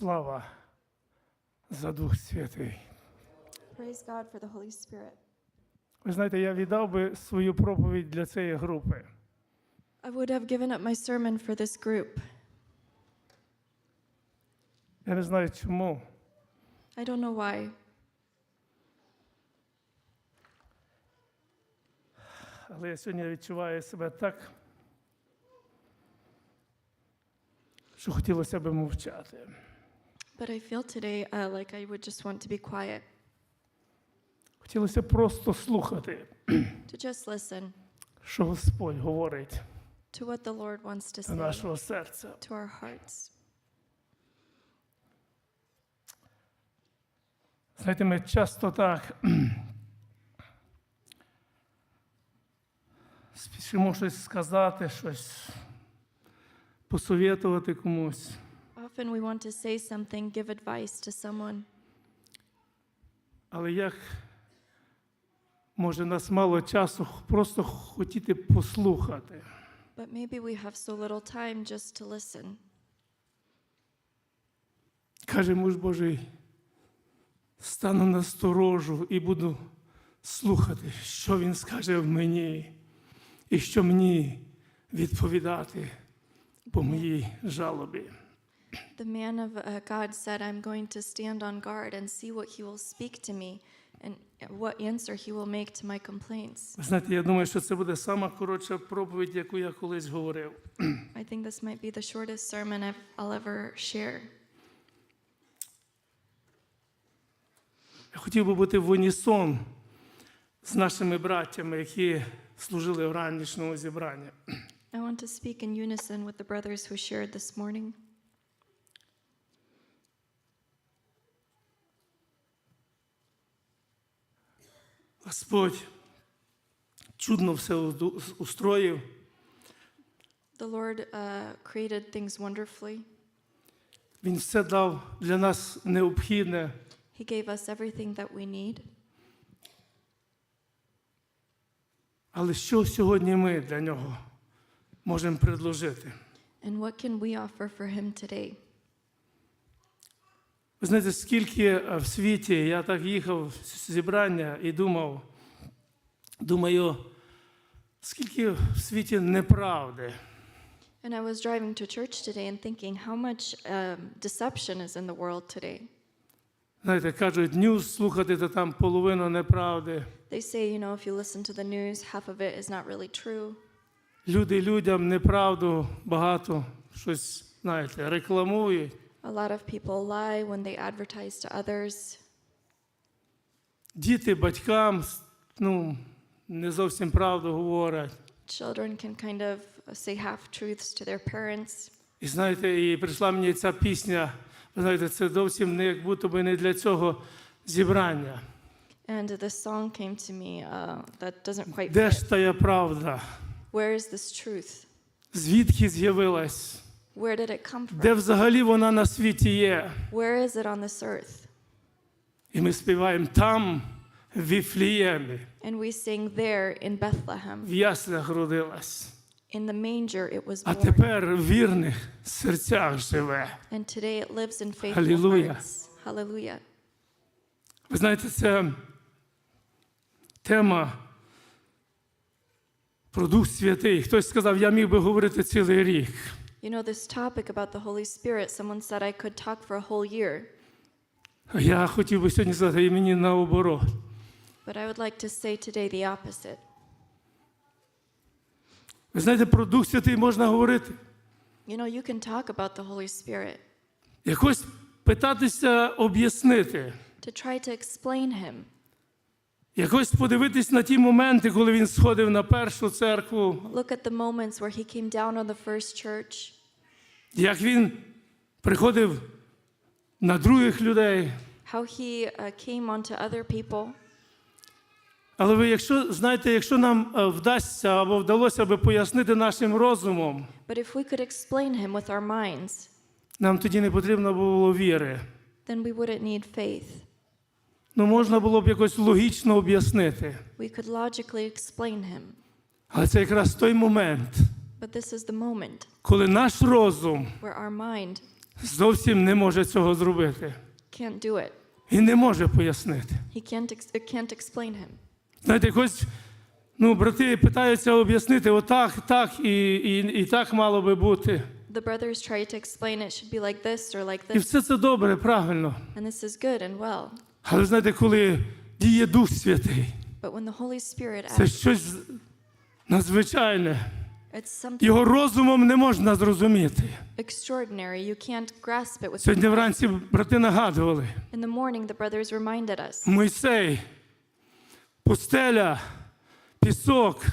Слава за Дух Святий. Praise God for the Holy Spirit. Ви знаєте, я віддав би свою проповідь для цієї групи. I would have given up my sermon for this group. Я не знаю чому. I don't know why, Але я сьогодні відчуваю себе так, що хотілося б мовчати. But I feel today uh, like I would just want to be quiet, Хотілося просто слухати, to just listen що Господь говорить to what the Lord wants to до say нашого серця. to our hearts. Знаєте, ми часто так спішимо щось сказати, щось посовітувати комусь. Often we want to say something, give advice to someone, Але як може нас мало часу просто хотіти послухати? but maybe we have so little time just to listen. Каже муж Божий, стану на сторожу і буду слухати, що він скаже в мені, і що мені відповідати по моїй жалобі. The man of uh, God said, I'm going to stand on guard and see what he will speak to me and what answer he will make to my complaints. Ви знаєте, я думаю, що це буде сама коротша проповідь, яку я колись говорив. I think this might be the shortest sermon I've, I'll ever share. Я хотів би бути в унісон з нашими браттями, які служили в ранішньому зібранні. I want to speak in unison with the brothers who shared this morning. Господь чудно все устроїв. The Lord uh, created things wonderfully. Він все дав для нас необхідне. He gave us everything that we need. Але що сьогодні ми для нього можемо предложити? And what can we offer for Him today? Ви знаєте, скільки е, в світі я так їхав з зібрання і думав, думаю, скільки в світі неправди. And I was driving to church today and thinking how much um, deception is in the world today. Знаєте, кажуть, ньюс слухати, то там половина неправди. They say, you know, if you listen to the news, half of it is not really true. Люди людям неправду багато щось, знаєте, рекламують. A lot of people lie when they advertise to others. Діти батькам ну, не зовсім правду говорять. Children can kind of say half truths to their parents. І знаєте, і прийшла мені ця пісня. Ви знаєте, це зовсім не як будто би не для цього зібрання. And this song came to me uh, that doesn't quite Де fit. ж тая правда? Where is this truth? Звідки з'явилась? Where did it come from? Де взагалі вона на світі є? Where is it on this earth? І ми співаємо там, в Віфліємі, And we sing there in Bethlehem. в яслях родилась. In the manger it was А тепер в вірних серцях живе. And today it lives in faithful Hallelujah. hearts. Hallelujah. Ви знаєте, це тема про Дух Святий. Хтось сказав, я міг би говорити цілий рік. You know, this topic about the Holy Spirit, someone said I could talk for a whole year, А Я хотів би сьогодні сказати, і мені наоборот. but I would like to say today the opposite. Ви знаєте, про Дух Святий можна говорити. You know, you can talk about the Holy Spirit, Якось питатися об'яснити. to try to explain Him, Якось подивитись на ті моменти, коли він сходив на першу церкву, look at the moments where He came down on the first church, як він приходив на других людей. how He uh, came onto other people. Але ви, якщо знаєте, якщо нам е, вдасться або вдалося би пояснити нашим розумом, But if we could explain Him with our minds, нам тоді не потрібно було віри. then we wouldn't need faith. Ну, можна було б якось логічно об'яснити. We could logically explain Him. Але це якраз той момент, But this is the moment коли наш розум where our mind зовсім не може цього зробити. Can't do it. Він не може пояснити. He can't, ex- uh, can't explain him. Знаєте, хоч ну, брати питаються об'яснити отак, так і, і, і так мало би бути. The brothers try to explain it should be like this or like І this, все це добре, правильно. and this is good and well. Але знаєте, коли діє Дух Святий, But when the Holy Spirit це acts, щось надзвичайне. it's something Його розумом не можна зрозуміти. extraordinary. You can't grasp it with Сьогодні вранці брати нагадували. In the morning, the brothers reminded us Мойсей, пустеля, пісок,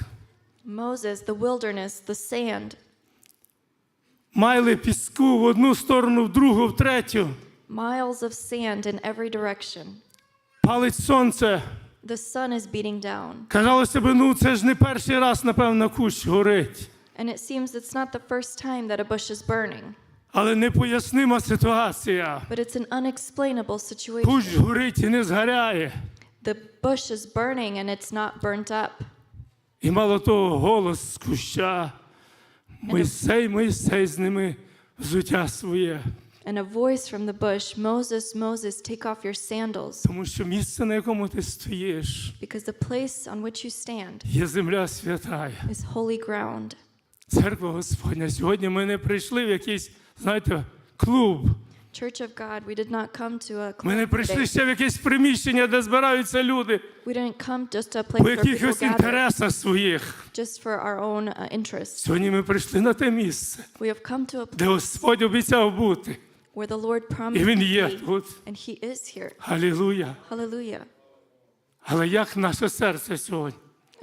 Moses, the wilderness, the sand, майли піску в одну сторону, в другу, в третю. miles of sand in every direction. Палить сонце. The sun is beating down. Казалося б, ну це ж не перший раз, напевно, кущ горить. And it seems it's not the first time that a bush is burning, Але непояснима ситуація. but it's an unexplainable Кущ situation. горить і не згоряє. The bush is burning and it's not burnt up. І мало того, голос з куща. Мойсей, Мойсей з ними взуття своє. And a voice from the bush Moses, Moses, take off your sandals, Тому що місце, на якому ти стоїш, because the place on which you stand є земля святая. is holy ground. Церква Господня. Сьогодні ми не прийшли в якийсь, знаєте, клуб. Church of God, we did not come to a Ми не club прийшли today. ще в якесь приміщення, де збираються люди We didn't come just to a place по where people якихось gather інтересах своїх. just for our own uh, interests. Сьогодні ми прийшли на те місце, We have come to a де place Господь обіцяв бути. Where the Lord І promised Він є тут. and He is here. Халілуя. Hallelujah. Але як наше серце сьогодні?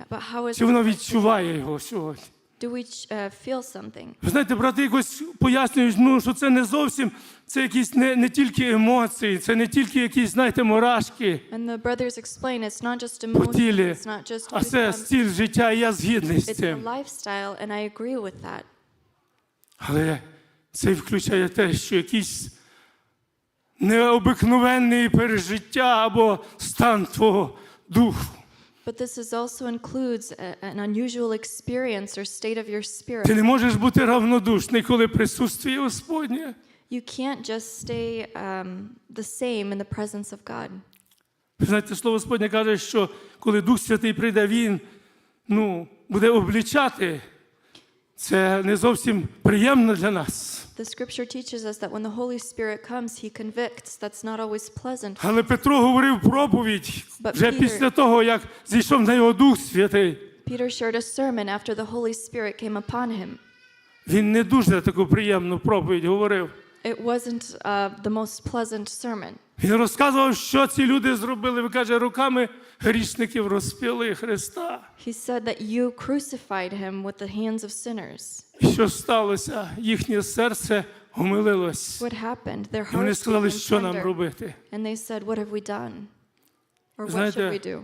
But how is Чи воно відчуває його сьогодні? do we uh, feel something? Ви знаєте, брати якось пояснюють, ну, що це не зовсім, це якісь не, не тільки емоції, це не тільки якісь, знаєте, мурашки, And the brothers explain it's not just по emotions, тілі, it's not just а це goosebumps, стиль життя, і я згідний з it's a цим. lifestyle, and I agree with that. Але це включає те, що якісь необикновенні пережиття або стан твого духу. But this is also includes an unusual experience or state of your spirit. Ти не можеш бути равнодушний, коли присутствує Господнє. You can't just stay um, the same in the presence of God. Знаєте, слово Господнє каже, що коли Дух Святий прийде, Він ну, буде облічати. Це не зовсім приємно для нас. The scripture teaches us that when the Holy Spirit comes, he convicts. That's not always pleasant. Але Петро говорив проповідь But вже Peter- після того, як зійшов на його Дух Святий. Peter shared a sermon after the Holy Spirit came upon him. Він не дуже таку приємну проповідь говорив. It wasn't uh, the most pleasant sermon. Він розказував, що ці люди зробили. Ви каже, руками грішників розпіли Христа. He said that you crucified him with the hands of sinners. Що сталося? Їхнє серце омилилось. What happened? Their І вони сказали, що нам робити. And they said, What have we done? Or what should we do?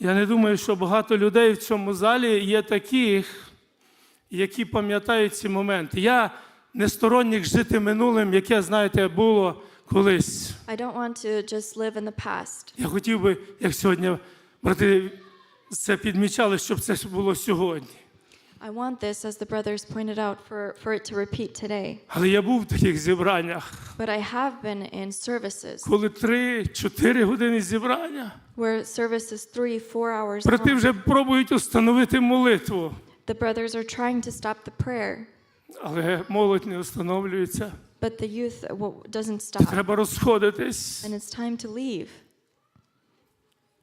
Я не думаю, що багато людей в цьому залі є таких, які пам'ятають ці моменти. Я не сторонник жити минулим, яке, знаєте, було колись. I don't want to just live in the past. Я хотів би, як сьогодні брати це підмічали, щоб це було сьогодні. I want this, as the brothers pointed out, for, for it to repeat today. Але я був в таких зібраннях, But I have been in services коли 3-4 години зібрання. where service is three, four hours Брати long. вже пробують установити молитву, The brothers are trying to stop the prayer, але молодь не встановлюється. But the youth uh, doesn't stop. Треба розходитись, And it's time to leave,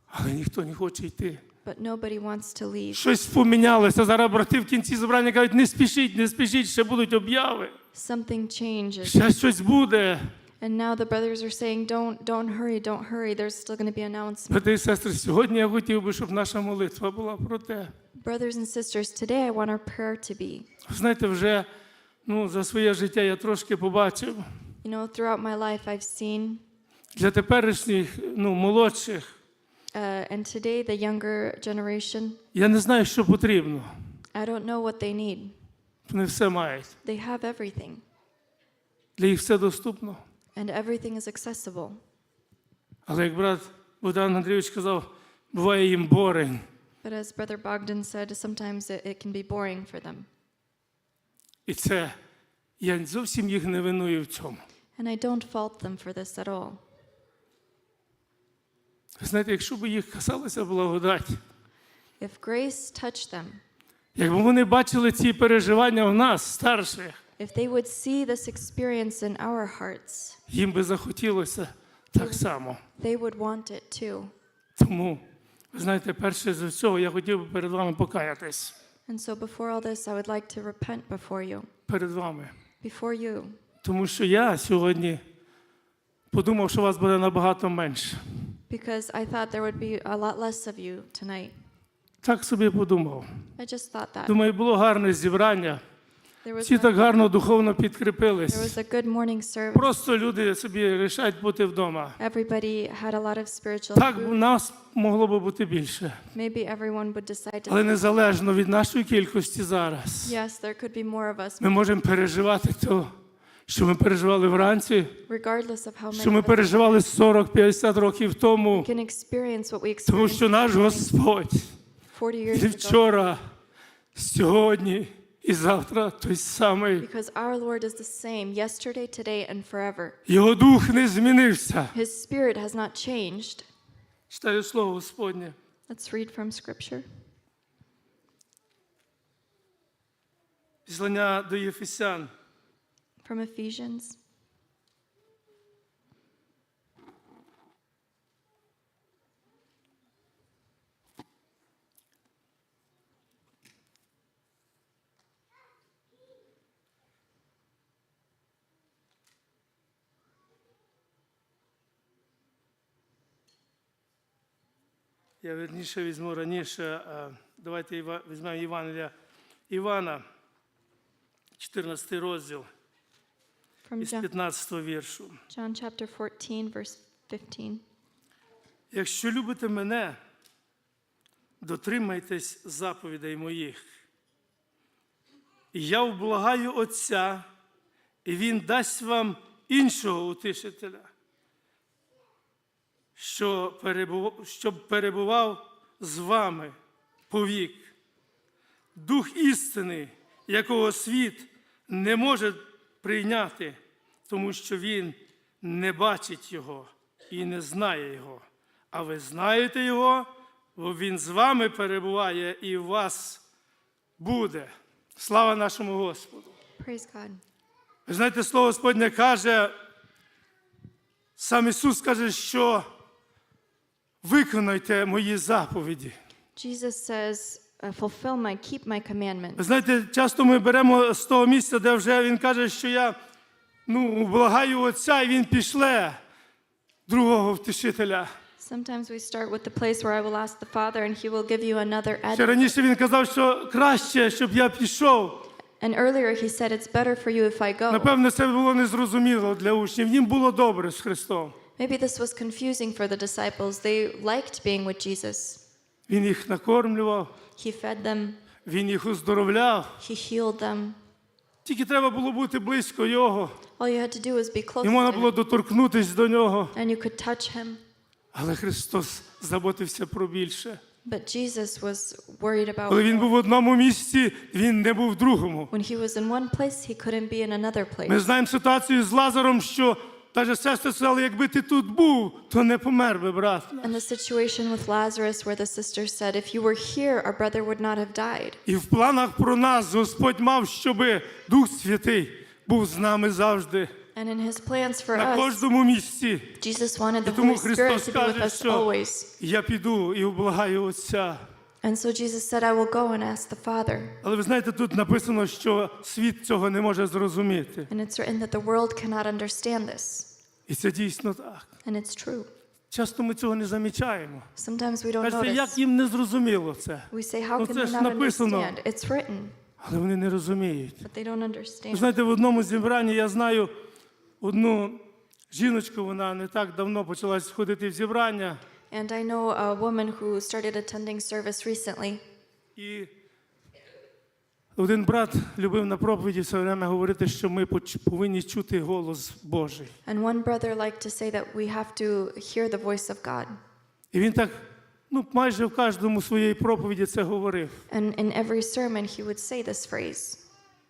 але ніхто не хоче йти. but nobody wants to leave. Щось помінялося. Зараз брати в кінці зібрання кажуть, не спішіть, не спішіть, ще будуть обяви. Something changes. Ще щось буде. And now the brothers are saying, don't, don't hurry, don't hurry. There's still going to be announcements. Брати і сестри, сьогодні я хотів би, щоб наша молитва була про те. Brothers and sisters, today I want our prayer to be. Знаєте, вже ну, за своє життя я трошки побачив. You know, throughout my life, I've seen, Для теперішніх, ну, молодших, uh, and today the younger generation, я не знаю, що потрібно. I don't know what they need. Вони все мають. They have everything, Для їх все доступно. and everything is accessible. Але як брат Богдан Андрійович казав, буває їм борень. But as Brother Bogdan said, sometimes it, it can be boring for them. І це я зовсім їх не виную в цьому. And I don't fault them for this at all. Знаєте, якщо б їх касалася благодать, If grace touched them, якби вони бачили ці переживання в нас, старших, if they would see this experience in our hearts, їм би захотілося так само. they would want it too. Тому, ви знаєте, перше з всього я хотів би перед вами покаятись. And so before all this, I would like to repent before you, Перед вами. before you, Тому що я сьогодні подумав, що вас буде набагато менше. because I thought there would be a lot less of you tonight. Так собі подумав. I just thought that. Думаю, було гарне зібрання. Всі так гарно духовно підкріпились. Просто люди собі рішать бути вдома. Так нас могло би бути більше. Але незалежно від нашої кількості зараз, ми можемо переживати то, що ми переживали вранці, що ми переживали 40-50 років тому, тому що наш Господь і вчора, сьогодні і завтра той самий. Because our Lord is the same yesterday, today, and forever. Його дух не змінився. His spirit has not changed. Читаю слово Господнє. Let's read from Scripture. Післання до Єфесян, From Ephesians. Я верніше візьму раніше. Давайте візьмемо Євангелія Івана, 14 розділ із John, 15 віршу. John chapter 14, verse 15. Якщо любите мене, дотримайтесь заповідей моїх. І я вблагаю Отця, і Він дасть вам іншого утішителя, перебув- щоб перебував з вами повік. Дух істини, якого світ не може прийняти, тому що він не бачить його і не знає його. А ви знаєте його, бо він з вами перебуває і в вас буде. Слава нашому Господу! Praise God. Ви знаєте, слово Господнє каже, сам Ісус каже, що виконайте мої заповіді. Jesus says, uh, fulfill my, keep my Ви commandments. знаєте, часто ми беремо з того місця, де вже він каже, що я ну, благаю Отця, і він пішле другого втішителя. Sometimes we start with the place where I will ask the Father and He will give you another Ще раніше він казав, що краще, щоб я пішов. And earlier He said, it's better for you if I go. Напевно, це було незрозуміло для учнів. Їм було добре з Христом. Maybe this was confusing for the disciples. They liked being with Jesus. Він їх накормлював, He fed them, він їх оздоровляв. He healed them. Тільки треба було бути близько його. All you had to do was be close І можна to було Him, доторкнутися до нього. and you could touch Him. Але Христос заботився про більше. But Jesus was worried about Коли він був в одному місці, він не був в другому. When He was in one place, He couldn't be in another Ми place. знаємо ситуацію з Лазаром, що навіть сестри сказали, якби ти тут був, то не помер би, брат. And the situation with Lazarus, where the sister said, If you were here, our brother would not have died. І в планах про нас Господь мав, щоб Дух Святий був з нами завжди, And in His plans for на us, кожному місці. Jesus wanted the тому Holy Spirit Христос to be with каже, us що always. я піду і облагаю Отця. And so Jesus said, I will go and ask the Father. Але ви знаєте, тут написано, що світ цього не може зрозуміти. And it's written that the world cannot understand this. І це дійсно так. And it's true. Часто ми цього не замічаємо. Sometimes we don't Кажете, як їм не зрозуміло це? We say, How Ну, can це ж not написано. understand? It's written, Але вони не розуміють. but they don't understand. знаєте, в одному зібранні я знаю одну жіночку, вона не так давно почала ходити в зібрання. And I know a woman who started attending service recently. І один брат любив на проповіді все время говорити, що ми повинні чути голос Божий. And one brother liked to say that we have to hear the voice of God. І він так, ну, майже в кожному своєї проповіді це говорив. And in every sermon, he would say this phrase.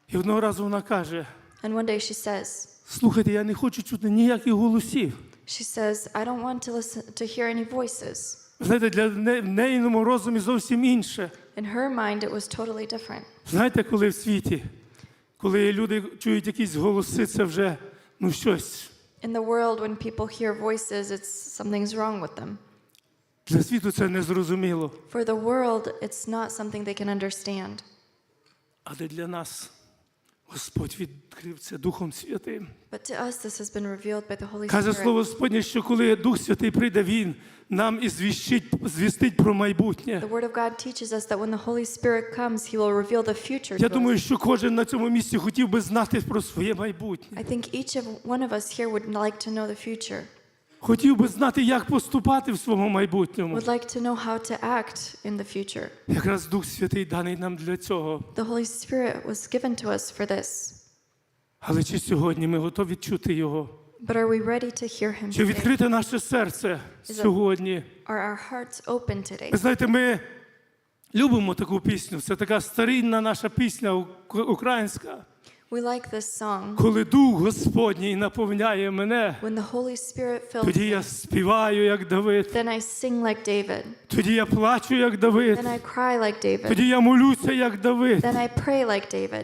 І одного разу вона каже: And one day she says, Слухайте, я не хочу чути ніяких голосів. She says, I don't want to listen to hear any voices. Знаєте, для не- в неїному розумі зовсім інше. In her mind, it was totally different. Знаєте, коли в світі, коли люди чують якісь голоси, це вже ну щось. In the world, when people hear voices, it's something's wrong with them. Для світу це незрозуміло. For the world, it's not something they can understand. Але для нас Господь відкрив це Духом Святим. But to us, this has been revealed by the Holy Каже Spirit. слово Господнє, що коли Дух Святий прийде, Він нам і звіщить, звістить про майбутнє. The Word of God teaches us that when the Holy Spirit comes, He will reveal the future Я думаю, що кожен на цьому місці хотів би знати про своє майбутнє. I think each of one of us here would like to know the future, Хотів би знати, як поступати в своєму майбутньому. would like to know how to act in the future. Якраз Дух Святий даний нам для цього. The Holy Spirit was given to us for this. Але чи сьогодні ми готові чути Його? But are we ready to hear Him Чи today? відкрите наше серце сьогодні? Are our hearts open today? Ви знаєте, ми любимо таку пісню. Це така старинна наша пісня ук- українська. We like this song. Коли Дух Господній наповняє мене, When the Holy Spirit fills тоді me, я співаю, як Давид. then I sing like David. Тоді я плачу, як Давид. Then I cry like David. Тоді я молюся, як Давид. Then I pray like David.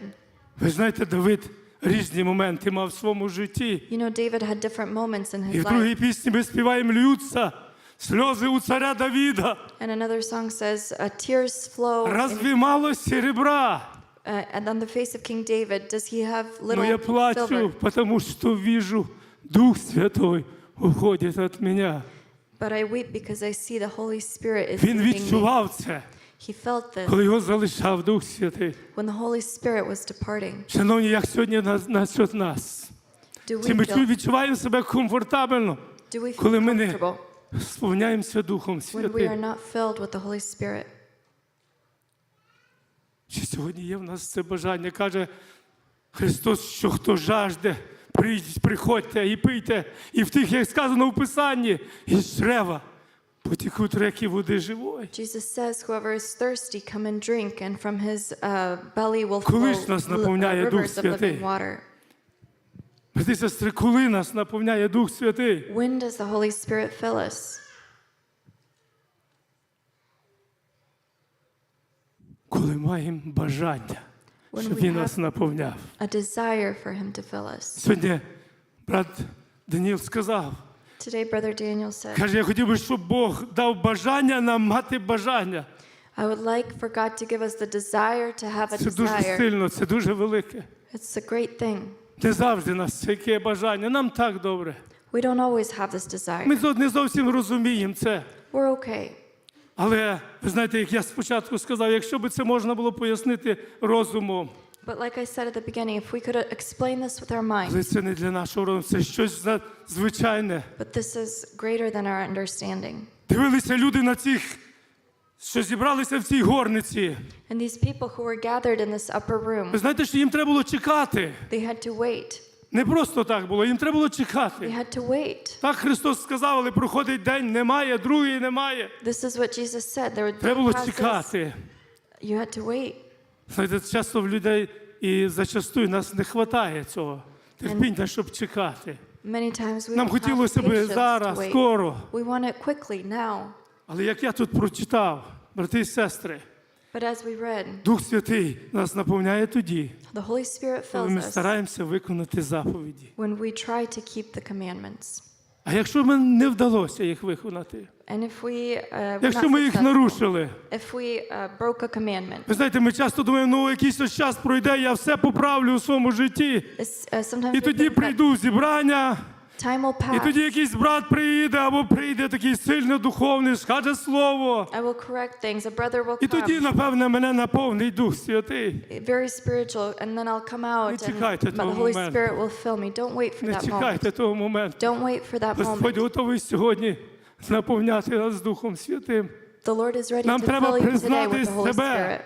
Ви знаєте, Давид різні моменти мав в своєму житті. You know, David had different moments in І his в другій life. пісні ми співаємо льються. Сльози у царя Давіда. And another song says, uh, Tears flow. in- Разві мало серебра? uh, and on the face of King David, does he have Но little я silver? плачу, потому что вижу, Дух Святой уходит от меня. But I weep because I see the Holy Spirit is Він leaving me. відчував це, He felt this коли його залишав Дух Святий. when the Holy Spirit was departing. Шановні, як сьогодні на- насчет нас? Do Чи ми feel, відчуваємо себе комфортабельно, do we коли ми не сповняємося Духом when we are Святим? not filled with the Holy Spirit? Чи сьогодні є в нас це бажання? Каже Христос, що хто жажде, прийдіть, приходьте і пийте. І в тих, як сказано в Писанні, із древа потекуть реки води живої. Jesus says, Whoever is thirsty, come and drink, and from his uh, belly will Коли flow нас наповняє uh, Дух rivers of Святий? living water. Брати сестри, коли нас наповняє Дух Святий? When does the Holy Spirit fill us? Коли маємо бажання, When щоб we Він have- нас наповняв. A desire for Him to fill us. Сьогодні брат Даніл сказав, Today, Brother Daniel said, каже, я хотів би, щоб Бог дав бажання нам мати бажання. I would like for God to give us the desire to have a Це дуже desire. сильно, це дуже велике. It's a great thing. Не завжди нас таке бажання. Нам так добре. We don't always have this desire. Ми зо- не зовсім розуміємо це. We're okay. Але ви знаєте, як я спочатку сказав, якщо б це можна було пояснити розумом, But like I said at the beginning, if we could uh, explain this with our mind, але це не для нашого розуму, це щось надзвичайне. but this is greater than our understanding. Дивилися люди на цих, що зібралися в цій горниці. And these people who were gathered in this upper Ви room, знаєте, що їм треба було чекати. they had to wait. Не просто так було, їм треба було They чекати. had to wait. Так Христос сказав, але проходить день, немає, другий немає. This is what Jesus said. There would Треба було чекати. You had to wait. Знаєте, часто в людей і зачастую нас не вистачає цього. Терпіння, щоб чекати. Many times we Нам хотілося б зараз, скоро. We want it quickly now. Але як я тут прочитав, брати і сестри, But as we read, Дух Святий нас наповняє тоді, the Holy Spirit коли ми стараємося виконати заповіді. А якщо ми не вдалося їх виконати, And if we, uh, were якщо not ми їх successful, нарушили, if we uh, broke a commandment, ви знаєте, ми часто думаємо, ну якийсь ось час пройде, я все поправлю у своєму житті. it's, uh, sometimes І we тоді think that прийду в зібрання, time will і тоді якийсь брат приїде або прийде такий сильно духовний, скаже слово. I will correct things. A brother will І тоді, come, напевне, мене наповнить Дух Святий. very spiritual, and then I'll come out, and чекайте but того the Holy моменту. Spirit will fill me. Don't wait for Не that moment. чекайте того моменту. Don't wait for that Господь moment. готовий сьогодні наповняти нас Духом Святим. The Lord is ready Нам to треба fill you today признати with the Holy себе, Spirit.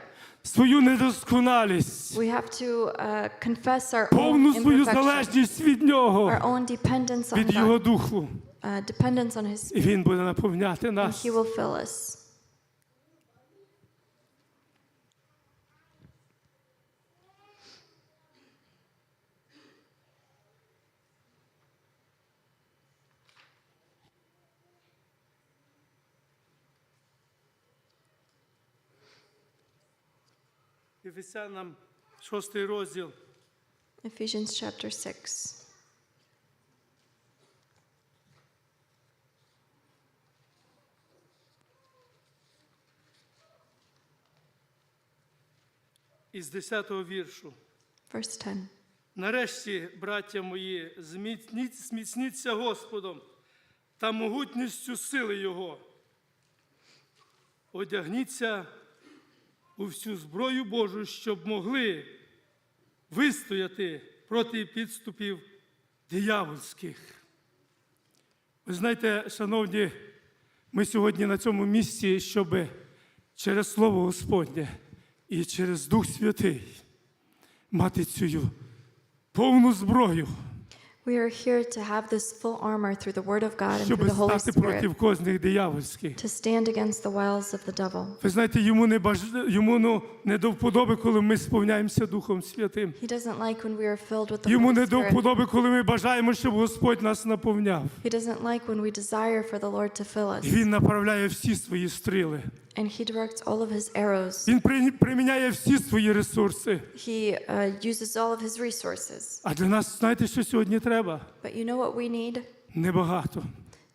Свою недосконалість, We have to uh, confess our повну own свою imperfection, залежність від Нього, our own dependence on від Його God, Духу. uh, dependence on His І Spirit, Він буде наповняти and нас. He will fill us. Ефесянам 6 розділ. Ephesians chapter 6. із 10-го віршу. Verse 10. Нарешті, браття мої, зміцніть- зміцніться Господом та могутністю сили Його. Одягніться у всю зброю Божу, щоб могли вистояти проти підступів диявольських. Ви знаєте, шановні, ми сьогодні на цьому місці, щоб через Слово Господнє і через Дух Святий мати цю повну зброю, We are here to have this full armor through the Word of God and щоб through the Holy стати проти Spirit кожних диявольських. to stand against the wiles of the devil. Ви знаєте, йому не баж... йому ну, не до вподоби, коли ми сповняємося Духом Святим. He doesn't like when we are filled with the Йому Holy не до Spirit. вподоби, коли ми бажаємо, щоб Господь нас наповняв. He doesn't like when we desire for the Lord to fill us. Він направляє всі свої стріли. And He directs all of His arrows. Він при- приміняє всі свої ресурси. He uh, uses all of His resources. А для нас, знаєте, що сьогодні треба? But you know what we need? Небагато.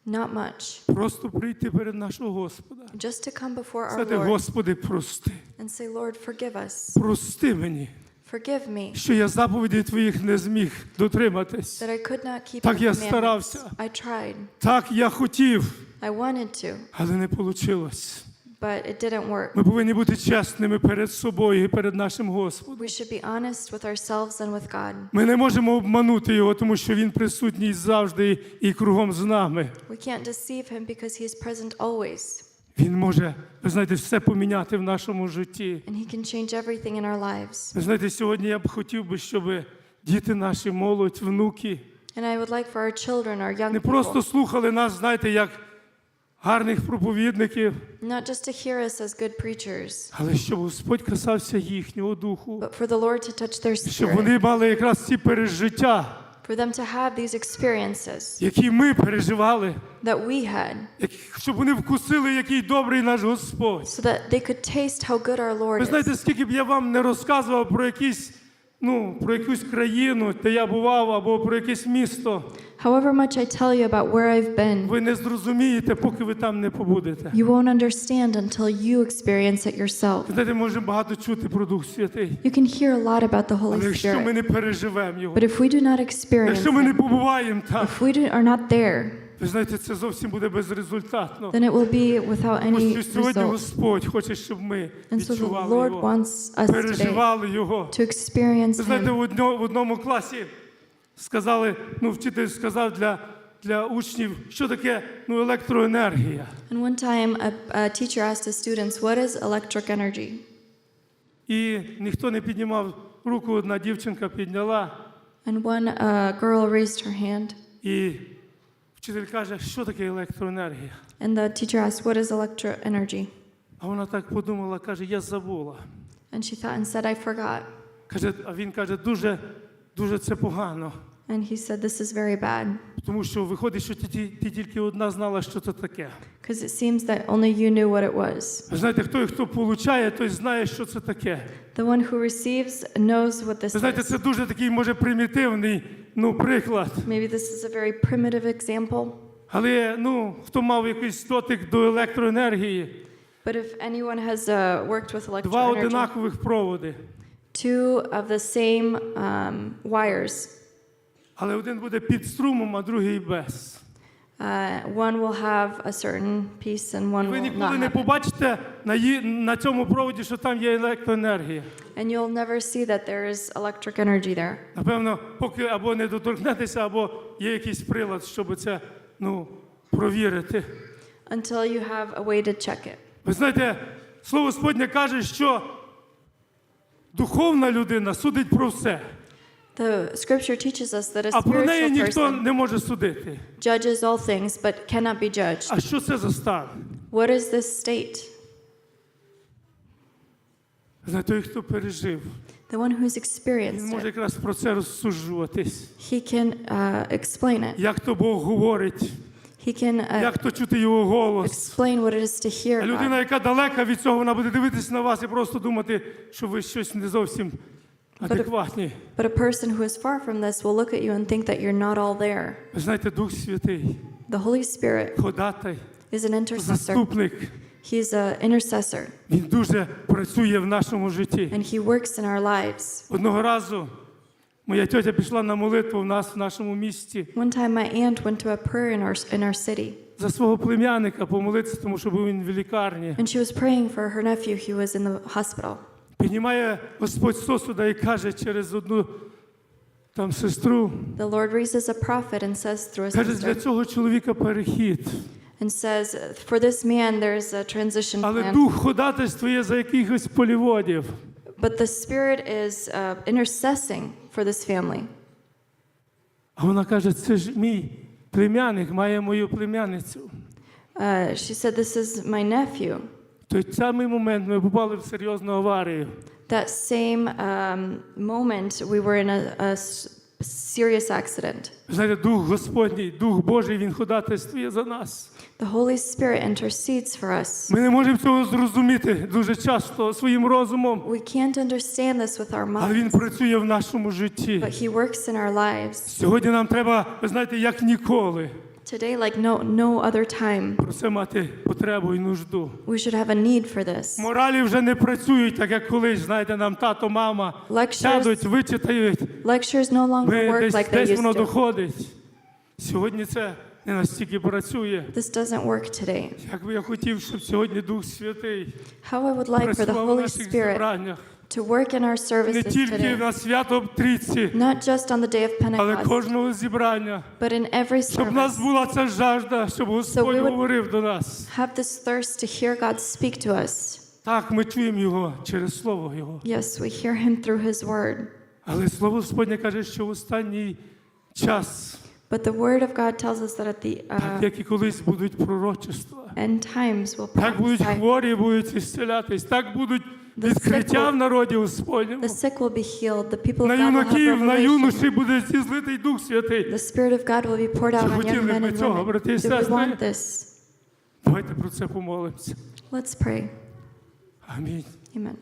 Not much. Просто прийти перед нашого Господа. Just to come before our Сказати, Lord Господи, прости. and say, Lord, forgive us. Прости мені, Forgive me що я заповіді Твоїх не зміг дотриматись. that I could not keep Так your я commandments. старався. I tried. Так, я хотів, I wanted to, але не вийшло. But it didn't work. Ми повинні бути чесними перед собою і перед нашим Господом. We should be honest with ourselves and with God. Ми не можемо обманути його, тому що він присутній завжди і кругом з нами. We can't deceive him because he is present always, Він може, ви знаєте, все поміняти в нашому житті. and he can change everything in our lives. Ви знаєте, сьогодні я б хотів би, щоб діти наші, молодь, внуки And I would like for our children, our young не people, просто слухали нас, знаєте, як гарних проповідників, not just to hear us as good preachers, але щоб Господь касався їхнього духу, but for the Lord to touch their щоб spirit, вони мали якраз ці пережиття, for them to have these experiences які ми переживали, that we had, які- щоб вони вкусили, який добрий наш Господь. so that they could taste how good our Lord Ви is. знаєте, скільки б я вам не розказував про якісь, ну, про якусь країну, де я бував, або про якесь місто, However much I tell you about where I've been, ви не зрозумієте, поки ви там не побудете. you won't understand until you experience it yourself. Ви знаєте, можемо багато чути про Дух Святий, You can hear a lot about the Holy але якщо ми Spirit, не переживемо його, but if we do not experience якщо ми не it, побуваємо там, if we do, are not there, ви знаєте, це зовсім буде безрезультатно. then it will be without Тому any що сьогодні result. Господь хоче, щоб ми And so the відчували Lord його, wants us today переживали його. to experience Ви знаєте, Him. в одно- в одному класі сказали, ну, вчитель сказав для, для учнів, що таке ну, електроенергія. And one time, a, a teacher asked the students, What is electric energy? І ніхто не піднімав руку, одна дівчинка підняла, And one uh, girl raised her hand, і вчитель каже, що таке електроенергія. and the teacher asked, What is electric energy? А вона так подумала, каже, я забула. And she thought and said, I forgot. Каже, а він каже, дуже, дуже це погано. And he said, This is very bad. Тому що виходить, що ти, ті- ти тільки одна знала, що це таке. Because it seems that only you knew what it was. Ви знаєте, хто, хто получає, той знає, що це таке. The one who receives knows what this Ви знаєте, is. це дуже такий, може, примітивний ну, приклад. Maybe this is a very primitive example, Але ну, хто мав якийсь дотик до електроенергії, but if anyone has uh, worked with electric два energy, одинакових проводи. two of the same um, wires, Але один буде під струмом, а другий без. uh, one will have a certain piece and one Ви will ніколи not не have it. побачите на, ї- на цьому проводі, що там є електроенергія. And you'll never see that there is electric energy there Напевно, поки або не доторкнетеся, або є якийсь прилад, щоб це ну, провірити. until you have a way to check it. Ви знаєте, слово Господнє каже, що духовна людина судить про все, The scripture teaches us that a а про неї spiritual ніхто person не може судити. judges all things but cannot be judged. А що це за стан? What is this state? Знаєте, той, хто пережив, The one who's він experienced може it, якраз про це розсуджуватись. he can uh, explain it. Як то Бог говорить, He can uh, Як то чути його голос? explain what it is to hear А God. людина, яка далека від цього, вона буде дивитися на вас і просто думати, що ви щось не зовсім адекватні. But a person who is far from this will look at you and think that you're not all there. Ви знаєте, Дух Святий, The Holy Spirit ходатай, is an intercessor. заступник. He's an intercessor, Він дуже працює в нашому житті. and He works in our lives. Одного разу моя тьотя пішла на молитву в нас в нашому місті One time, my aunt went to a prayer in our, in our city, за свого плем'яника помолитися, тому що був він в лікарні. and she was praying for her nephew who was in the hospital. Піднімає Господь сосуда і каже через одну там сестру, The Lord raises a prophet and says through a каже, для sister, цього чоловіка перехід. and says, For this man, there's a transition Але plan. дух ходатайствує за якихось поліводів. But the Spirit is uh, intercessing for this family. А вона каже, це ж мій племянник, має мою племянницю. Uh, she said, This is my nephew. Той самий момент ми попали в серйозну аварію. That same um, moment, we were in a, a serious accident. Знаєте, Дух Господній, Дух Божий, Він ходатайствує за нас. The Holy Spirit intercedes for us. Ми не можемо цього зрозуміти дуже часто своїм розумом, We can't understand this with our але Він працює в нашому житті. but He works in our lives. Сьогодні нам треба, ви знаєте, як ніколи Today, like no, no other time, про це мати потребу і нужду. we should have a need for this. Моралі вже не працюють, так як колись, знаєте, нам тато, мама Lectures, сядуть, вичитають. lectures no longer work десь, like they десь воно to. доходить. Сьогодні це не настільки працює. This doesn't work today. Як би я хотів, щоб сьогодні Дух Святий How I would like for the працював Holy наших Spirit зібраннях. To work in our Не services тільки today, на свято Трійці, not just on the day of але Pentecost, кожного зібрання. but in every Щоб в нас service. була ця жажда, щоб Господь we would- говорив до нас. Have this thirst to hear God speak to us. Так, ми чуємо Його через Слово Його. Yes, we hear Him through His Word. Але Слово Господнє каже, що в останній час, But the Word of God tells us that at the так uh, як і колись будуть пророчества, end times we'll так будуть prophesy. хворі, будуть ісцелятись, так будуть The відкриття sick в народі Господньому. The sick will be healed. The people На of God will have юнаків, на revelation. юноші буде зізлитий Дух Святий. The Spirit of God will be poured out on Хотіли young men ми and цього, women. брати і Do we сестри? want this? Давайте про це помолимося. Let's pray. Амінь. Amen.